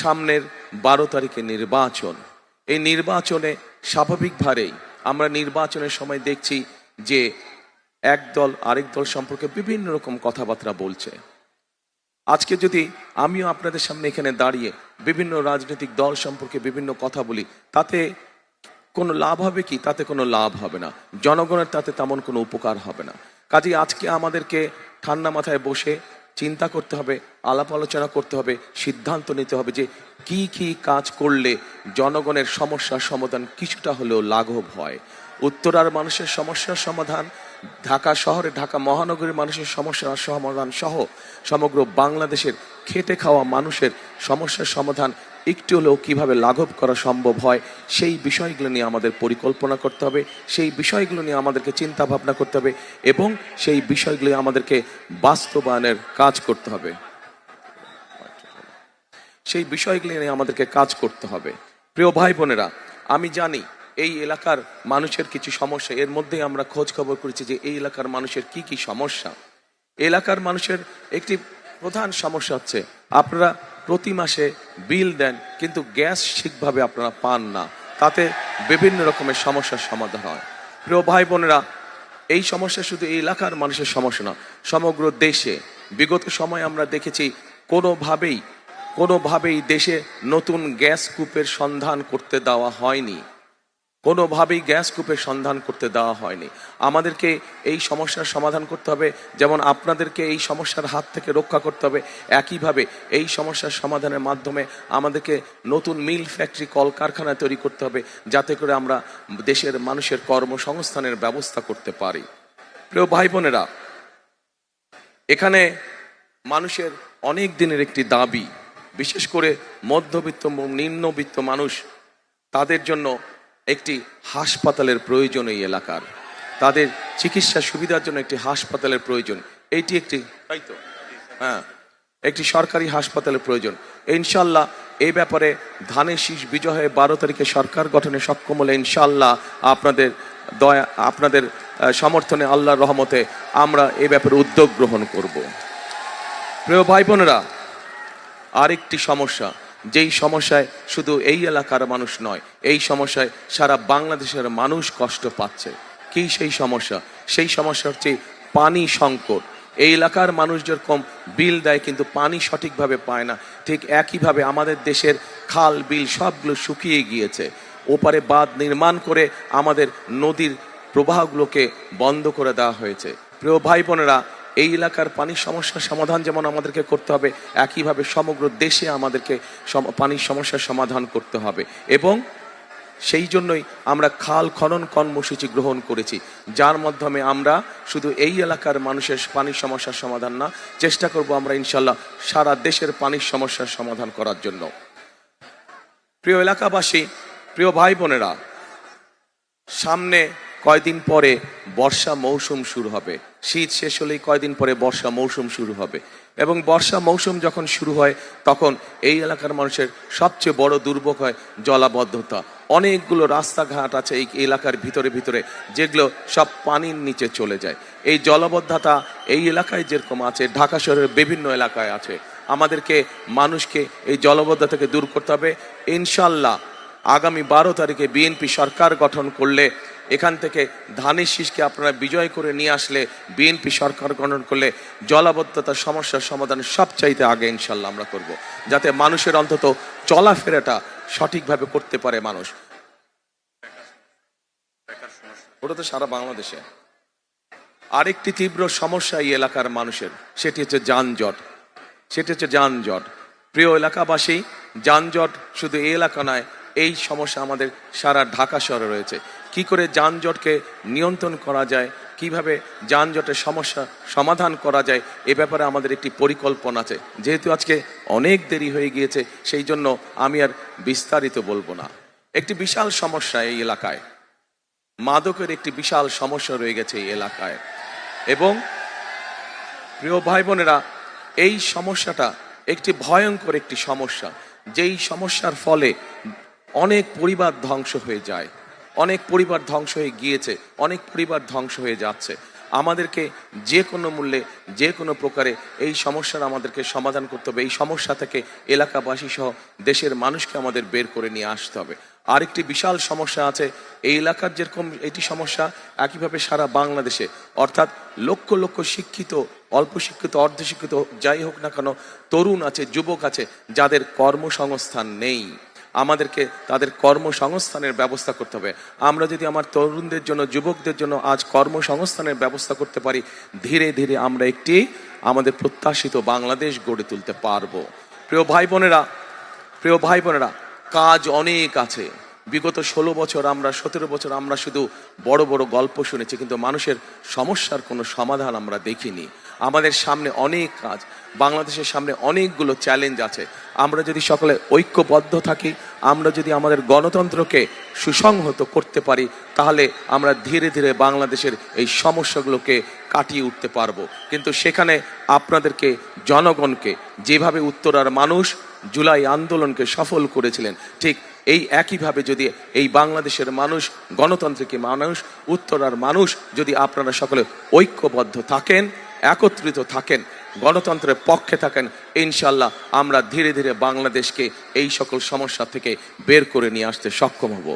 সামনের বারো তারিখে নির্বাচন। এই নির্বাচনে স্বাভাবিকভাবেই আমরা নির্বাচনের সময় দেখছি যে এক দল আরেক দল সম্পর্কে বিভিন্ন রকম কথাবার্তা বলছে। আজকে যদি আমিও আপনাদের সামনে এখানে দাঁড়িয়ে বিভিন্ন রাজনৈতিক দল সম্পর্কে বিভিন্ন কথা বলি, তাতে কোনো লাভ হবে কি? তাতে কোনো লাভ হবে না। জনগণের তাতে তেমন কোনো উপকার হবে না। কাজেই আজকে আমাদেরকে ঠান্ডা মাথায় বসে চিন্তা করতে হবে, আলাপ আলোচনা করতে হবে, সিদ্ধান্ত নিতে হবে যে কি কি কাজ করলে জনগণের সমস্যার সমাধান কিছুটা হলেও লাঘব হয়। উত্তরার মানুষের সমস্যার সমাধান, ঢাকা শহরে ঢাকা মহানগরীর মানুষের সমস্যার সমাধান সহ সমগ্র বাংলাদেশের খেটে খাওয়া মানুষের সমস্যার সমাধান একটু হলেও কীভাবে লাঘব করা সম্ভব হয়, সেই বিষয়গুলো নিয়ে আমাদের পরিকল্পনা করতে হবে, সেই বিষয়গুলো নিয়ে আমাদেরকে চিন্তা ভাবনা করতে হবে এবং সেই বিষয়গুলো আমাদেরকে বাস্তবায়নের কাজ করতে হবে। সেই বিষয়গুলি নিয়ে আমাদেরকে কাজ করতে হবে। প্রিয় ভাই বোনেরা আমি জানি এই এলাকার মানুষের কিছু সমস্যা, এর মধ্যেই আমরা খোঁজ খবর করেছি যে এই এলাকার মানুষের কি কি সমস্যা। এলাকার মানুষের একটি প্রধান সমস্যা হচ্ছে, আপনারা প্রতি মাসে বিল দেন, কিন্তু গ্যাস ঠিকভাবে আপনারা পান না। তাতে বিভিন্ন রকমের সমস্যার সমাধান হয়। প্রিয় ভাই বোনেরা, এই সমস্যা শুধু এই এলাকার মানুষের সমস্যা না, সমগ্র দেশে। বিগত সময় আমরা দেখেছি কোনোভাবেই কোনোভাবেই দেশে নতুন গ্যাস কূপের সন্ধান করতে দেওয়া হয়নি। কোনোভাবেই গ্যাস কূপের সন্ধান করতে দেওয়া হয়নি। আমাদেরকে এই সমস্যার সমাধান করতে হবে, যেমন আপনাদেরকে এই সমস্যার হাত থেকে রক্ষা করতে হবে। একইভাবে এই সমস্যার সমাধানের মাধ্যমে আমাদেরকে নতুন মিল ফ্যাক্টরি কলকারখানা তৈরি করতে হবে, যাতে করে আমরা দেশের মানুষের কর্মসংস্থানের ব্যবস্থা করতে পারি। প্রিয় ভাই বোনেরা এখানে মানুষের অনেক দিনের একটি দাবি, বিশেষ করে মধ্যবিত্ত নিম্নবিত্ত মানুষ, তাদের জন্য একটি হাসপাতালের প্রয়োজন এই এলাকার। তাদের চিকিৎসা সুবিধার জন্য একটি হাসপাতালের প্রয়োজন। এইটি একটি তাই তো? হ্যাঁ একটি সরকারি হাসপাতালের প্রয়োজন। ইনশাল্লাহ এই ব্যাপারে ধানের শীষ বিজয় হয়ে বারো তারিখে সরকার গঠনে সক্ষম হলে ইনশাল্লাহ আপনাদের দয়া, আপনাদের সমর্থনে আল্লাহর রহমতে আমরা এ ব্যাপারে উদ্যোগ গ্রহণ করব। প্রিয় ভাই বোনেরা, আরেকটি সমস্যা। যেই সমস্যায় শুধু এই এলাকার মানুষ নয়, এই সমস্যায় সারা বাংলাদেশের মানুষ কষ্ট পাচ্ছে। কি সেই সমস্যা? সেই সমস্যা হচ্ছে পানি সংকট। এই এলাকার মানুষ যেরকম বিল দেয় কিন্তু পানি সঠিকভাবে পায় না, ঠিক একইভাবে আমাদের দেশের খাল, বিল সবগুলো শুকিয়ে গিয়েছে। ওপারে বাঁধ নির্মাণ করে আমাদের নদীর প্রবাহগুলোকে বন্ধ করে দেওয়া হয়েছে। প্রিয় ভাই বোনেরা এই এলাকার পানির সমস্যার সমাধান যেমন আমাদেরকে করতে হবে, একইভাবে সমগ্র দেশে আমাদেরকে পানির সমস্যার সমাধান করতে হবে। এবং সেই জন্যই আমরা খাল খনন কর্মসূচি গ্রহণ করেছি, যার মাধ্যমে আমরা শুধু এই এলাকার মানুষের পানির সমস্যার সমাধান না, চেষ্টা করব আমরা ইনশাল্লাহ সারা দেশের পানির সমস্যার সমাধান করার জন্য। প্রিয় এলাকাবাসী, প্রিয় ভাই বোনেরা সামনে কয়দিন পরে বর্ষা মৌসুম শুরু হবে। শীত শেষ হলেই কয়দিন পরে বর্ষা মৌসুম শুরু হবে। এবং বর্ষা মৌসুম যখন শুরু হয়, তখন এই এলাকার মানুষের সবচেয়ে বড় দুর্ভোগ হয় জলাবদ্ধতা। অনেকগুলো রাস্তাঘাট আছে এই এলাকার ভিতরে ভিতরে, যেগুলো সব পানির নিচে চলে যায়। এই জলাবদ্ধতা এই এলাকায় যেরকম আছে, ঢাকা শহরের বিভিন্ন এলাকায় আছে। আমাদেরকে, মানুষকে এই জলবদ্ধতা থেকে দূর করতে হবে। ইনশাল্লাহ আগামী বারো তারিখে বিএনপি সরকার গঠন করলে এখান থেকে ধানের শীষকে আপনারা বিজয় করে নিয়ে আসলে বিএনপি সরকার গঠন করলে জলাবদ্ধতার সমস্যার সমাধান সবচাইতে আগে ইনশাল্লাহ আমরা করব। যাতে মানুষের অন্তত চলাফেরাটা সঠিকভাবে করতে পারে মানুষ। ওটা তো সারা বাংলাদেশে। আরেকটি তীব্র সমস্যা এই এলাকার মানুষের, সেটি হচ্ছে যানজট। সেটি হচ্ছে যানজট। প্রিয় এলাকাবাসী, যানজট শুধু এই এলাকা নয়, এই সমস্যা আমাদের সারা ঢাকা শহরে রয়েছে। কি করে যানজটকে নিয়ন্ত্রণ করা যায়, কীভাবে যানজটের সমস্যা সমাধান করা যায়, এ ব্যাপারে আমাদের একটি পরিকল্পনা আছে। যেহেতু আজকে অনেক দেরি হয়ে গিয়েছে, সেই জন্য আমি আর বিস্তারিত বলব না। একটি বিশাল সমস্যা এই এলাকায়। মাদকের একটি বিশাল সমস্যা রয়ে গেছে এই এলাকায়। এবং প্রিয় ভাই বোনেরা এই সমস্যাটা একটি ভয়ঙ্কর একটি সমস্যা। যেই সমস্যার ফলে অনেক পরিবার ধ্বংস হয়ে যায়। অনেক পরিবার ধ্বংস হয়ে গিয়েছে, অনেক পরিবার ধ্বংস হয়ে যাচ্ছে। আমাদেরকে যে কোনো মূল্যে, যে কোনো প্রকারে এই সমস্যার আমাদেরকে সমাধান করতে হবে। এই সমস্যা থেকে এলাকাবাসী সহ দেশের মানুষকে আমাদের বের করে নিয়ে আসতে হবে। আরেকটি বিশাল সমস্যা আছে, এই এলাকার যেরকম এটি সমস্যা, একইভাবে সারা বাংলাদেশে। অর্থাৎ লক্ষ লক্ষ শিক্ষিত, অল্প শিক্ষিত অর্ধশিক্ষিত যাই হোক না কেন, তরুণ আছে, যুবক আছে, যাদের কর্মসংস্থান নেই। আমাদেরকে তাদের কর্মসংস্থানের ব্যবস্থা করতে হবে। আমরা যদি আমার তরুণদের জন্য, যুবকদের জন্য আজ কর্মসংস্থানের ব্যবস্থা করতে পারি, ধীরে ধীরে আমরা একটি আমাদের প্রত্যাশিত বাংলাদেশ গড়ে তুলতে পারব। প্রিয় ভাই বোনেরা, প্রিয় ভাই বোনেরা, কাজ অনেক আছে। বিগত ষোলো বছর আমরা, সতেরো বছর আমরা শুধু বড় বড় গল্প শুনেছি, কিন্তু মানুষের সমস্যার কোনো সমাধান আমরা দেখিনি। আমাদের সামনে অনেক কাজ, বাংলাদেশের সামনে অনেকগুলো চ্যালেঞ্জ আছে। আমরা যদি সকলে ঐক্যবদ্ধ থাকি, আমরা যদি আমাদের গণতন্ত্রকে সুসংহত করতে পারি, তাহলে আমরা ধীরে ধীরে বাংলাদেশের এই সমস্যাগুলোকে কাটিয়ে উঠতে পারব। কিন্তু সেখানে আপনাদেরকে, জনগণকে যেভাবে উত্তরার মানুষ জুলাই আন্দোলনকে সফল করেছিলেন, ঠিক এই একইভাবে যদি এই বাংলাদেশের মানুষ, গণতন্ত্রকে মানুষ, উত্তরার মানুষ যদি আপনারা সকলে ঐক্যবদ্ধ থাকেন, একত্রিত থাকেন, গণতন্ত্রের পক্ষে থাকেন ইনশাল্লাহ আমরা ধীরে ধীরে বাংলাদেশকে এই সকল সমস্যা থেকে বের করে নিয়ে আসতে সক্ষম হব।